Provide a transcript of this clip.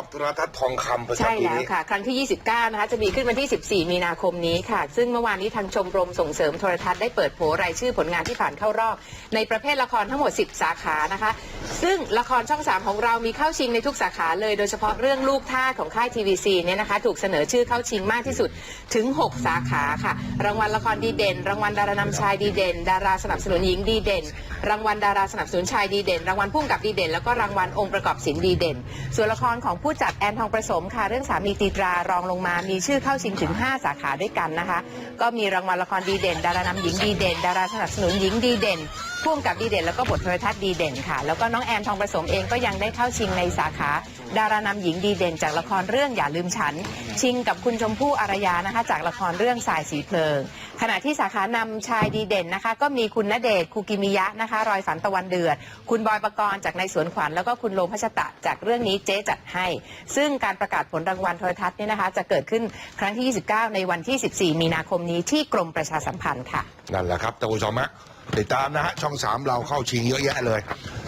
อบโทรทัศน์ทองคำประใช่จำปีแล้วนี้ค่ะ ครั้งที่ 29 นะคะ จะมีขึ้นวันที่ 14 มีนาคมนี้ค่ะ ซึ่งเมื่อวานนี้ทางชมรมส่งเสริมโทรทัศน์ได้เปิดโผรายชื่อผลงานที่ผ่านเข้ารอบ ในประเภทละครทั้งหมด 10 สาขานะคะ ซึ่งละครช่อง3ของเรามีเข้าชิงในทุกสาขาเลยโดยเฉพาะเรื่องลูกท่าของค่ายทีวีซีเนี่ยนะคะ ถูกเสนอชื่อเข้าชิงมากที่สุดถึง 6 สาขาค่ะ รางวัลละครดีเด่น รางวัลดารานำชายดีเด่น ดาราสนับสนุนหญิงดีเด่น รางวัลดาราสนับสนุนชายดีเด่น รางวัลพุ่งกับดีเด่น แล้วก็รางวัลองค์ประกอบศิลป์ดีเด่น ส่วนละครของผู้จัดแอนทองประสมค่ะเรื่องสามีตีตรารองลงมา มีชื่อเข้าชิงถึง 5 สาขาด้วยกันนะคะ ก็มีรางวัลละครดีเด่น ดารานำหญิงดีเด่น ดาราสนับสนุนหญิงดีเด่น พ่วงกับดีเด่นแล้วก็บทโทรทัศน์ดีเด่นค่ะ แล้วก็น้องแอนทองประสมเองก็ยังได้เข้าชิงในสาขา ดารานำหญิงดีเด่น จากละครเรื่องอย่าลืมฉัน ชิงกับคุณชมพู่อารยานะคะ จากละครเรื่องสายสีเพลิง ขณะที่สาขานำชายดีเด่นนะคะ ก็มีคุณณเดชน์คูกิมิยะนะคะ รอยฝันตะวันเดือด คุณบอยประกรณ์จากในสวนขวัญแล้วก็คุณโลพัชตะจากเรื่องนี้เจ๊จัดให้ ซึ่งการประกาศผลรางวัลโทรทัศน์เนี่ยนะคะ จะเกิดขึ้นครั้งที่ 29 ในวันที่ 14 มีนาคมนี้ที่กรมประชาสัมพันธ์ค่ะ นั่นแหละครับท่านผู้ชมฮะติดตามนะฮะช่องสามเราเข้าชิงเยอะแยะเลย